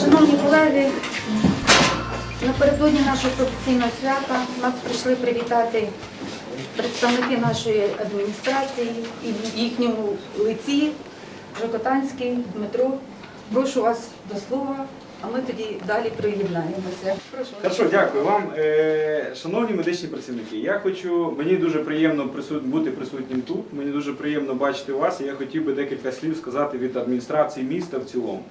Шановні колеги, напередодні нашого професійного свята нас прийшли привітати представники нашої адміністрації і в їхньому лиці Жокотанський Дмитро. Прошу вас до слова, а ми тоді далі приєднаємося. Прошу. Хорошо, дякую вам. Е, Шановні медичні працівники, я хочу, мені дуже приємно бути присутнім тут. Мені дуже приємно бачити вас. І я хотів би декілька слів сказати від адміністрації міста в цілому.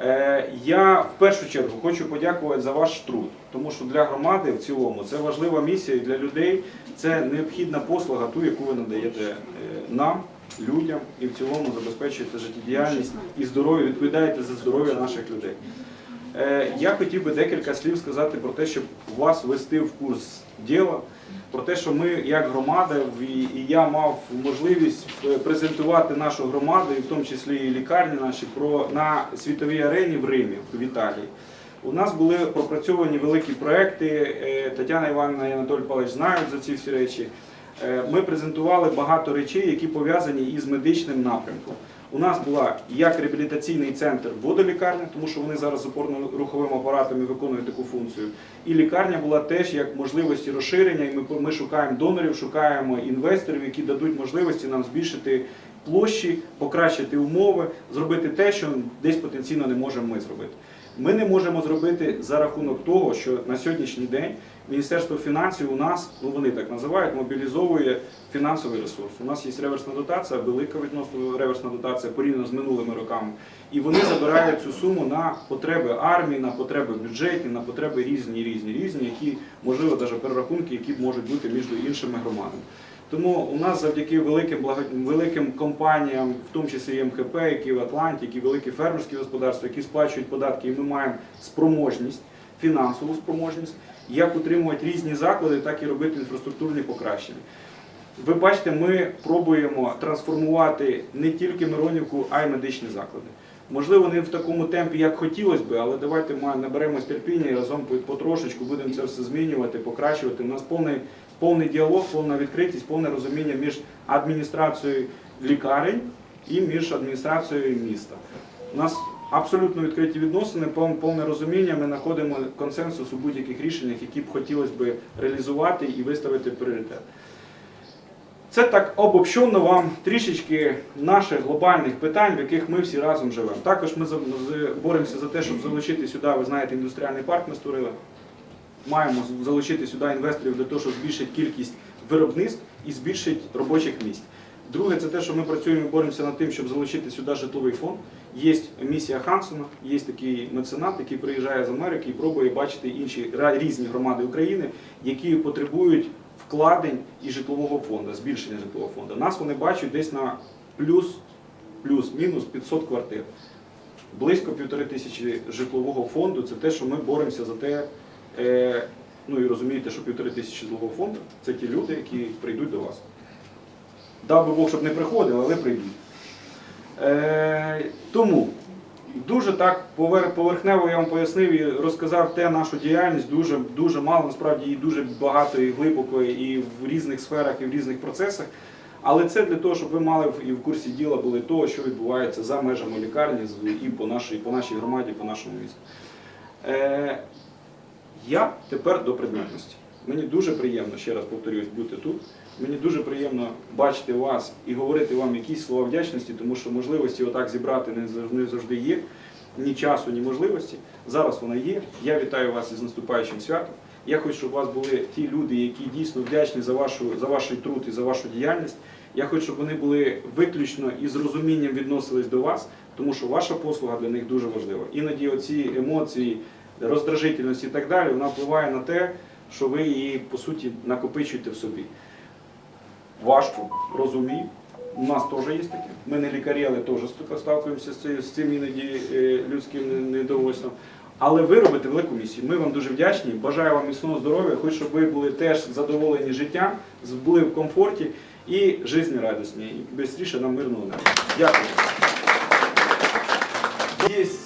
Е, Я в першу чергу хочу подякувати за ваш труд, тому що для громади в цілому це важлива місія і для людей. Це необхідна послуга, ту, яку ви надаєте е, нам, людям, і в цілому забезпечуєте життєдіяльність і здоров'я, відповідаєте за здоров'я наших людей. Е, Я хотів би декілька слів сказати про те, щоб вас ввести в курс діла, про те, що ми, як громада, і я мав можливість е, презентувати нашу громаду, і в тому числі і лікарні наші, про на світовій арені в Римі, в Італії. У нас були пропрацьовані великі проекти. е, Тетяна Івановна і Анатолій Павлович знають за ці всі речі. Е, Ми презентували багато речей, які пов'язані із медичним напрямком. У нас була як реабілітаційний центр водолікарня, тому що вони зараз з опорно-руховим апаратом і виконують таку функцію. І лікарня була теж як можливості розширення. І ми, ми шукаємо донорів, шукаємо інвесторів, які дадуть можливості нам збільшити площі, покращити умови, зробити те, що десь потенційно не можемо ми зробити. Ми не можемо зробити за рахунок того, що на сьогоднішній день Міністерство фінансів у нас, ну вони так називають, мобілізовує фінансовий ресурс. У нас є реверсна дотація, велика відносно реверсна дотація порівняно з минулими роками. І вони забирають цю суму на потреби армії, на потреби бюджетні, на потреби різні, різні, різні, які можливо навіть перерахунки, які можуть бути між іншими громадами. Тому у нас завдяки великим великим компаніям, в тому числі і МХП, які в Атланті, які великі фермерські господарства, які сплачують податки, і ми маємо спроможність, фінансову спроможність, як утримувати різні заклади, так і робити інфраструктурні покращення. Ви бачите, ми пробуємо трансформувати не тільки Миронівку, а й медичні заклади. Можливо, не в такому темпі, як хотілося би, але давайте ми наберемось терпіння і разом потрошечку будемо це все змінювати, покращувати. У нас повний, повний діалог, повна відкритість, повне розуміння між адміністрацією лікарень і між адміністрацією міста. У нас абсолютно відкриті відносини, повне розуміння. Ми знаходимо консенсус у будь-яких рішеннях, які б хотілося б реалізувати і виставити пріоритет. Це так обобщенно вам трішечки наших глобальних питань, в яких ми всі разом живемо. Також ми боремося за те, щоб залучити сюди, ви знаєте, індустріальний парк ми створили. Маємо залучити сюди інвесторів для того, щоб збільшити кількість виробництв і збільшити робочих місць. Друге, це те, що ми працюємо і боремося над тим, щоб залучити сюди житловий фонд. Є місія Хансона, є такий меценат, який приїжджає з Америки і пробує бачити інші різні громади України, які потребують вкладень і житлового фонду, збільшення житлового фонду. Нас вони бачать десь на плюс, плюс-мінус 500 квартир. Близько півтори тисячі житлового фонду. Це те, що ми боремося за те. Е, ну і розумієте, що півтори тисячі житлового фонду це ті люди, які прийдуть до вас. Дав би Бог, щоб не приходили, але прийдуть. Е, тому дуже так поверхнево я вам пояснив і розказав те нашу діяльність. Дуже, дуже мало, насправді її дуже багато і глибоко, і в різних сферах, і в різних процесах. Але це для того, щоб ви мали і в курсі діла були того, що відбувається за межами лікарні і по нашій, по нашій громаді, по нашому місту. Е, я тепер до предметності. Мені дуже приємно, ще раз повторюсь, бути тут. Мені дуже приємно бачити вас і говорити вам якісь слова вдячності, тому що можливості отак зібрати не завжди, є. Ні часу, ні можливості. Зараз вона є. Я вітаю вас із наступаючим святом. Я хочу, щоб у вас були ті люди, які дійсно вдячні за вашу за ваш труд і за вашу діяльність. Я хочу, щоб вони були виключно і з розумінням відносились до вас, тому що ваша послуга для них дуже важлива. Іноді оці емоції, роздражительність і так далі, вона впливає на те, що ви її по суті накопичуєте в собі. Важко, розумію. У нас теж є таке. Ми не лікарі, але теж сталкуємося з цим, іноді е, людським недовольством. Але ви робите велику місію. Ми вам дуже вдячні. Бажаю вам міцного здоров'я. Хочу, щоб ви були теж задоволені життям, були в комфорті і жизнерадісні. І швидше нам мирного неба. Дякую.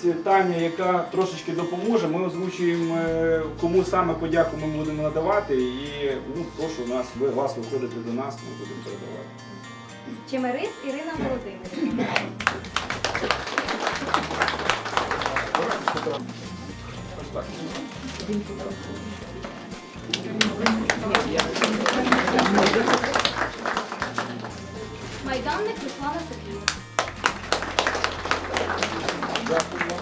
Є Таня, яка трошечки допоможе. Ми озвучуємо, е, кому саме подяку ми будемо надавати. І ну, прошу нас, ви вас виходити до нас, ми будемо передавати. Чемерис Ірина Володимирівна. Майданник Руслана Сергіївна. Exactly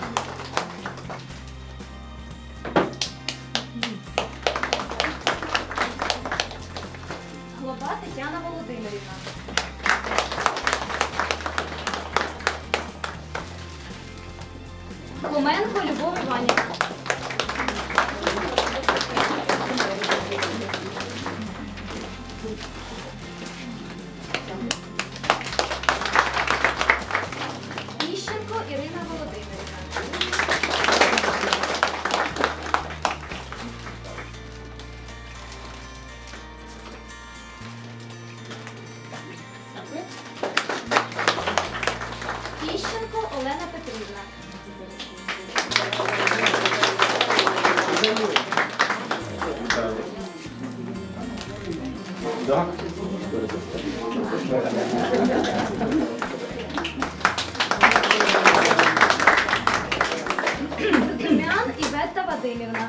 Дем'ян Бетта Вадимівна.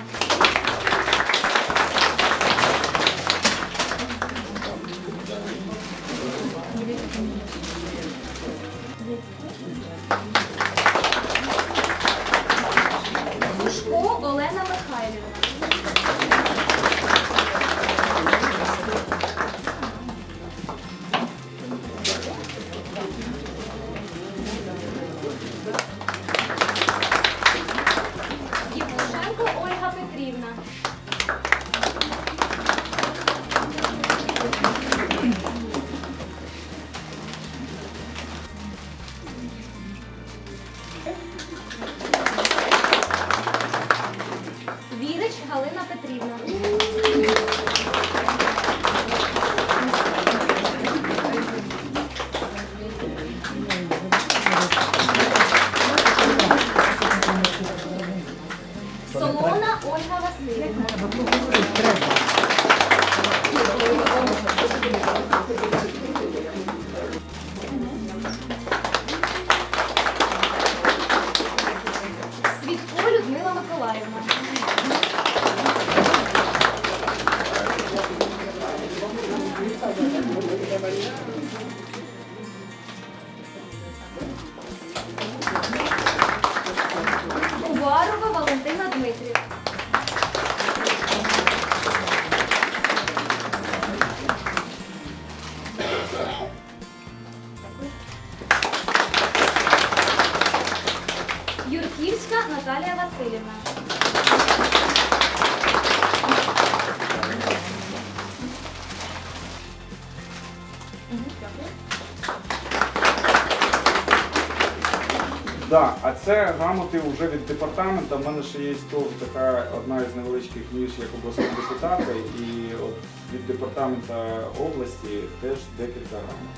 Да, а це грамоти вже від департаменту. У мене ще є така одна із невеличких ніж як обласного депутата, і от від департаменту області теж декілька грамот.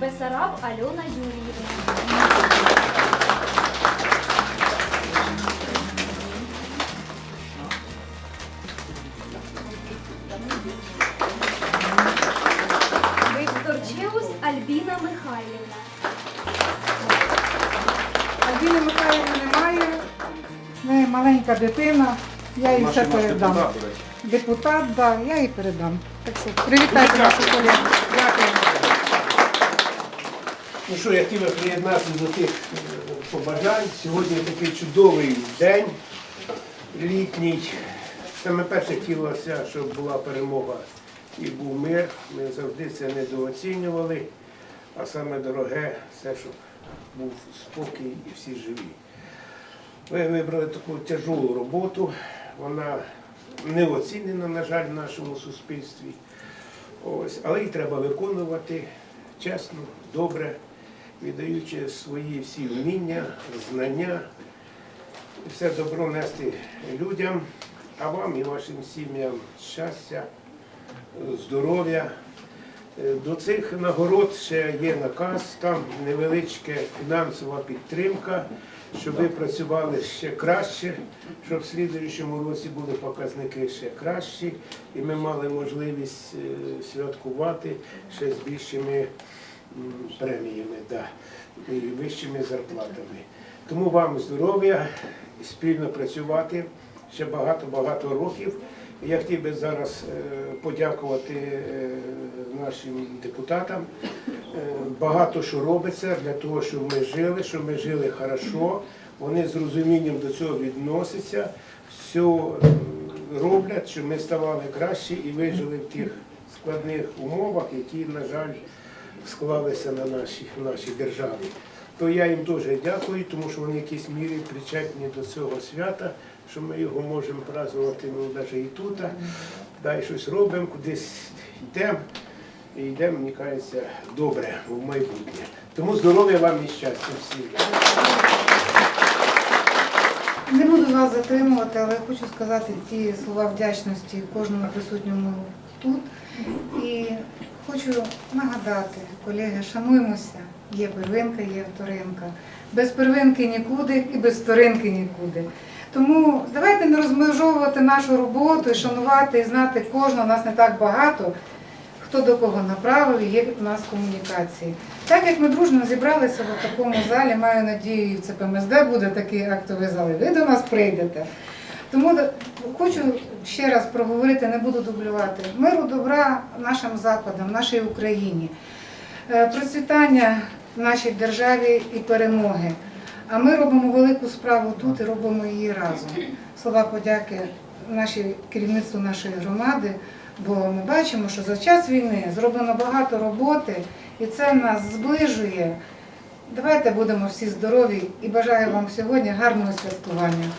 Бесараб Альона Юріївна. Маленька дитина. Я їй все передам. депутат, да, я їй передам. Так що привітайте нашу колегу. Дякую. Ну що, я хотів приєднатися до тих е, побажань. Сьогодні такий чудовий день літній. Саме перше хотілося, щоб була перемога і був мир. Ми завжди це недооцінювали. А саме дороге все, щоб був спокій і всі живі. Ви вибрали таку тяжку роботу. Вона не оцінена, на жаль, в нашому суспільстві. Ось, але її треба виконувати чесно, добре, віддаючи свої всі вміння, знання, все добро нести людям, а вам і вашим сім'ям щастя, здоров'я. До цих нагород ще є наказ, там невеличка фінансова підтримка, щоб ви працювали ще краще, щоб в слідуючому році були показники ще кращі, і ми мали можливість е, святкувати ще з більшими преміями да, і вищими зарплатами. Тому вам здоров'я, спільно працювати ще багато-багато років. Я хотів би зараз е, подякувати е, нашим депутатам. Багато що робиться для того, щоб ми жили, щоб ми жили хорошо. Вони з розумінням до цього відносяться, все е, роблять, щоб ми ставали краще і вижили в тих складних умовах, які, на жаль, склалися на нашій, нашій державі. То я їм дуже дякую, тому що вони в якійсь мірі причетні до цього свята, що ми його можемо празднувати ну, навіть і тут. Да, і щось робимо, кудись йдемо. І йдемо, мені кажеться, добре в майбутнє. Тому здоров'я вам і щастя всім. Не буду вас затримувати, але хочу сказати ті слова вдячності кожному присутньому тут. І хочу нагадати, колеги, шануємося. Є первинка, є вторинка. Без первинки нікуди і без вторинки нікуди. Тому давайте не розмежовувати нашу роботу і шанувати і знати кожного, нас не так багато, хто до кого направив, є в нас комунікації. Так як ми дружно зібралися в такому залі, маю надію, і в ЦПМСД буде такий актовий зал, і ви до нас прийдете. Тому хочу ще раз проговорити, не буду дублювати. Миру, добра нашим закладам, нашій Україні, Е, процвітання нашій державі і перемоги. А ми робимо велику справу тут і робимо її разом. Слова подяки нашій керівництву нашої громади, бо ми бачимо, що за час війни зроблено багато роботи, і це нас зближує. Давайте будемо всі здорові і бажаю вам сьогодні гарного святкування.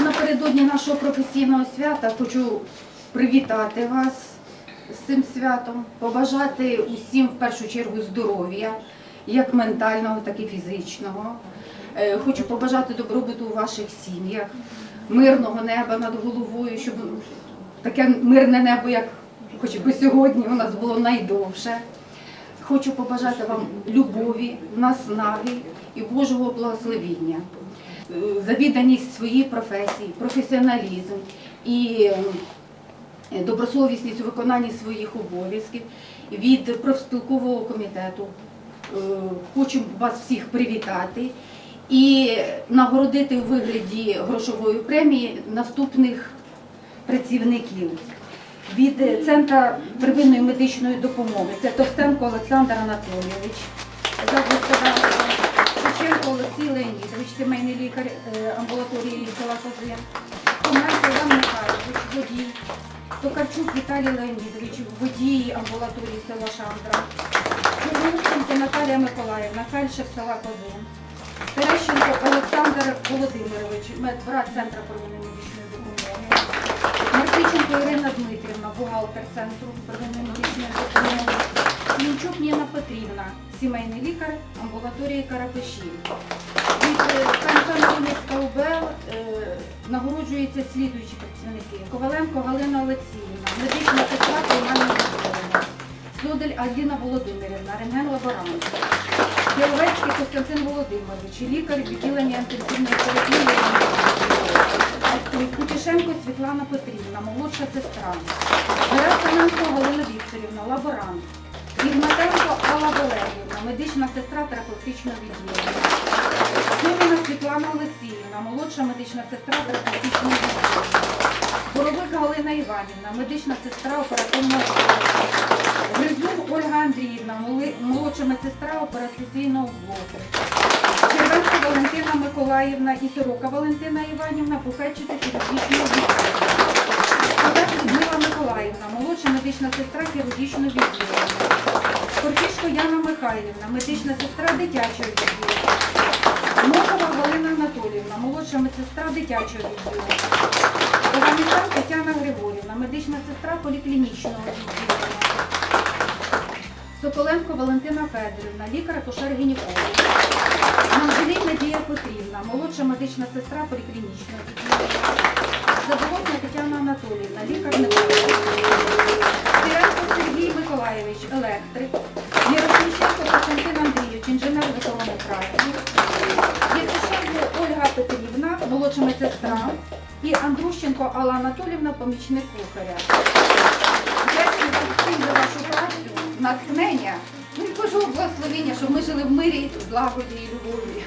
Напередодні нашого професійного свята хочу привітати вас з цим святом, побажати усім в першу чергу здоров'я, як ментального, так і фізичного. Е, Хочу побажати добробуту у ваших сім'ях, мирного неба над головою, щоб таке мирне небо, як хоч би сьогодні, у нас було найдовше. Хочу побажати вам любові, наснаги і Божого благословіння, за відданість своїй професії, професіоналізм і е, добросовісність у виконанні своїх обов'язків від профспілкового комітету. Е, Хочу вас всіх привітати і нагородити у вигляді грошової премії наступних працівників. Від е, Центру первинної медичної допомоги. Це Товстенко Олександр Анатолійович, Шевченко Олексій Леонідович, сімейний лікар е, амбулаторії села Козир, Комарко Іван Михайлович, водій, Токарчук Віталій Леонідович, водій амбулаторії села Шандра, Чорнушенко Наталія Миколаївна, фельдшер села Козин, Терещенко Олександр Володимирович, медбрат Центру первинної медичної допомоги. Маркиченко Ірина Дмитрівна, бухгалтер центру первинної медичної допомоги. Мінчук Ніна Петрівна, сімейний лікар амбулаторії Карапеші. Від е, КНП УБЛ е, нагороджуються слідуючі працівники. Коваленко Галина Олексіївна, медична сестра Таймана Миколаївна, Судель Адіна Володимирівна, рентген лаборант. Біловецький Костянтин Володимирович, лікар відділення інтенсивної терапії. Кутішенко Світлана Петрівна, молодша сестра. Герасименко Галина Вікторівна, лаборант. Ігнатенко Алла Валеріївна, медична сестра терапевтичного відділення. Суміна Світлана Олексіївна, молодша медична сестра терапевтичного відділення. Боровик Галина Іванівна, медична сестра оперативного блоку. Гризун Ольга Андріївна, молодша медсестра операційного блоку. Червенко Валентина Миколаївна і Сорока Валентина Іванівна, буфетчиця хірургічного відділення. Людмила Миколаївна, молодша медична сестра хірургічного відділення. Корчишко Яна Михайлівна, медична сестра дитячого відділення. Мохова Галина Анатоліївна, молодша медсестра дитячого відділення. Іванівна Тетяна Григорівна, медична сестра поліклінічного відділення. Соколенко Валентина Федорівна, лікар акушер гінеколог. Манжелій Надія Петрівна, молодша медична сестра поліклінічного відділення. Заболотна Тетяна Анатоліївна, лікар невролог. Сіренко Сергій Миколаєвич, електрик. Ярошенченко Костянтин Андрійович, інженер житлового краю. Євтушенко Ольга Петрівна, молодша медсестра. І Андрущенко Алла Анатолівна, помічник кухаря. Дякую. натхнення, ну і Божого благословення, щоб ми жили в мирі, злагоді і любові.